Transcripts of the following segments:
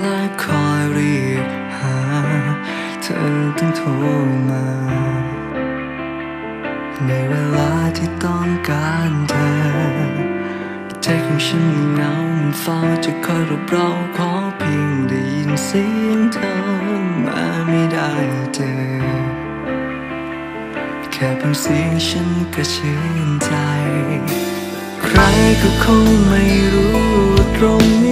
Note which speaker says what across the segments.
Speaker 1: และคอยเรียกหา เธอต้องโทรมา ในเวลาที่ต้องการเธอใจของฉันมันเหงามันเฝ้าจะคอยรบเราขอเพียงได้ยินเสียงเธอมาไม่ได้เจอ แค่เพียงเสียงฉันก็ชื่นใจ ใครก็คงไม่รู้ตรงนี้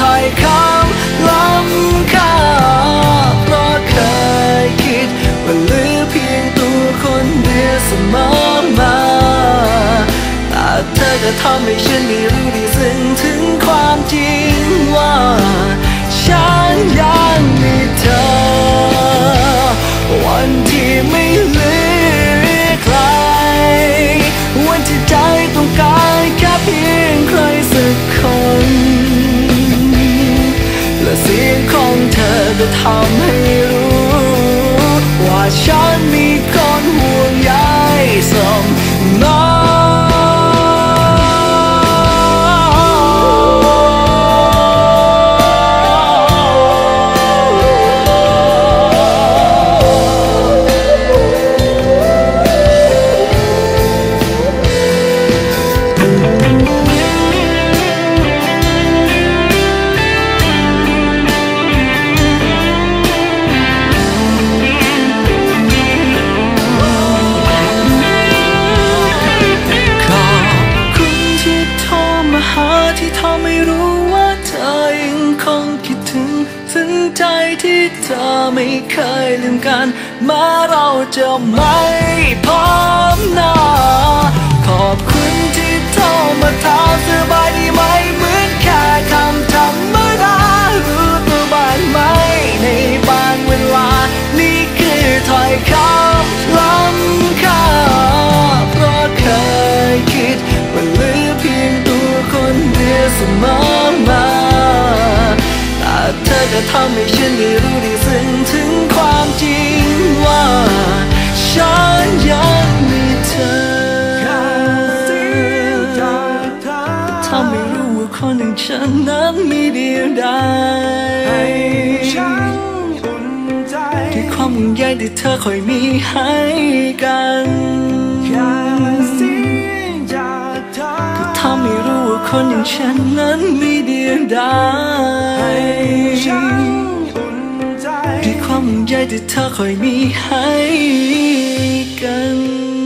Speaker 1: ถ้อยคำล้ำค่าเพราะเคยคิดว่าเหลือเพียงตัวคนเดียวเสมอมาแต่เธอก็ทำให้ฉันได้รู้ได้ซึ้งถึงความจริงว่าฉันยังมีเธอวันที่ไม่เหลือ ทำให้รู้ ว่าฉันมีคนห่วงใยเสมอ ยังคงคิดถึงซึ้งใจที่เธอไม่เคยลืมกัน มาเราจะไม่พบหน้า นได้รู้ได้ซึ้งถึงความจริงว่าฉันยังมีเธอทำให้รู้ว่าคนอย่างฉันนั้นมีเดียวดาย
Speaker 2: ฉันอุ่นใจ
Speaker 1: ที่ความห่วงใยที่เธอคอยมีให้กัน
Speaker 2: แค่เสียงจากเธอ
Speaker 1: ทำให้รู้ว่าคนอย่างฉันนั้นมีเดียวดาย ที่เธอคอยมีให้กัน